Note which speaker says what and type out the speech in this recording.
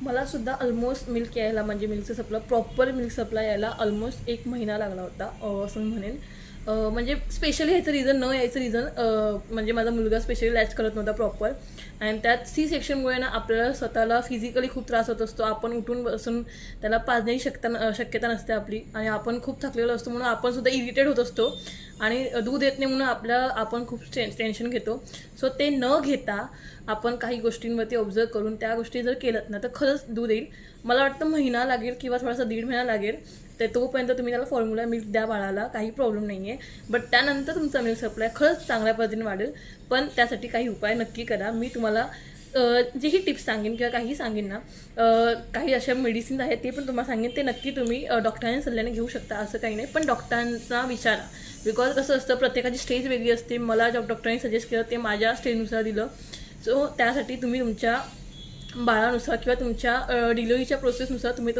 Speaker 1: मला सुद्धा almost milk यायला म्हणजे मिल्कचं सप्लाय प्रॉपर मिल्क सप्लाय यायला ऑलमोस्ट एक महिना लागला होता असं म्हणेन. म्हणजे स्पेशली ह्याचं रिझन न यायचं रिझन म्हणजे माझा मुलगा स्पेशली लॅच करत नव्हता प्रॉपर आणि त्यात सी सेक्शनमुळे ना आपल्याला स्वतःला फिजिकली खूप त्रास होत असतो. आपण उठून बसून त्याला पाजण्याची शकता शक्यता नसते आपली. आणि आपण खूप थकलेलो असतो म्हणून आपण सुद्धा इरिटेट होत असतो. आणि दूध येत नाही म्हणून आपल्या आपण खूप टेन टेन्शन घेतो. सो ते न घेता आपण काही गोष्टींवरती ऑब्झर्व करून त्या गोष्टी जर केल्यात ना तर खरंच दूध येईल. मला वाटतं महिना लागेल किंवा थोडासा दीड महिना लागेल तर तोपर्यंत तुम्ही त्याला फॉर्म्युला मिल्क द्या बाळाला काही प्रॉब्लेम नाही आहे बट त्यानंतर तुमचा मिल्क सप्लाय खरंच चांगल्या पद्धतीने वाढेल. पण त्यासाठी काही उपाय नक्की करा. मी तुम्हाला जेही टिप्स सांगेन किंवा काही सांगेन ना काही अशा मेडिसिन्स आहेत ते पण तुम्हाला सांगेन. ते नक्की तुम्ही डॉक्टरांच्या सल्ल्याने घेऊ शकता असं काही नाही. पण डॉक्टरांना विचारा. बिकॉज कसं असतं प्रत्येकाची स्टेज वेगळी असते. मला ज्या डॉक्टरांनी सजेस्ट केलं ते माझ्या स्टेजनुसार दिलं. सो त्यासाठी तुम्ही तुमच्या बाळानुसार किंवा तुमच्या डिलिव्हरीच्या प्रोसेसनुसार तुम्ही तुम